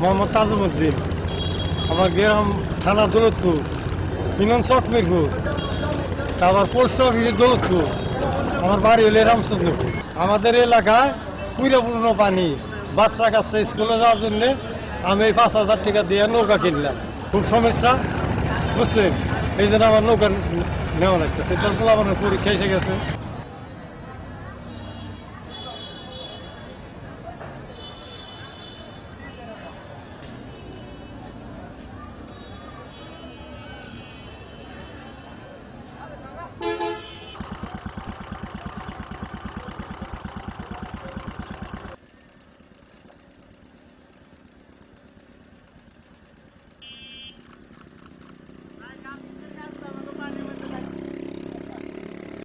মোহাম্মদ তাজুমুদ্দিন আমার গ্রাম থানা দৌলতপুর ইনন চকমিরপুর তারপর পোস্ট অফিসে দৌলতপুর, আমার বাড়ি হলে রামচন্দ্রপুর। আমাদের এলাকায় কুইরাপূর্ণ পানি, বাচ্চা কাচ্চা স্কুলে যাওয়ার জন্য আমি এই পাঁচ হাজার টাকা দিয়ে নৌকা কিনলাম। খুব সমস্যা, বুঝছেন? এই জন্য আমার নৌকা নেওয়া লাগতেছে। তোর পোলা আমার পরীক্ষা এসে গেছে।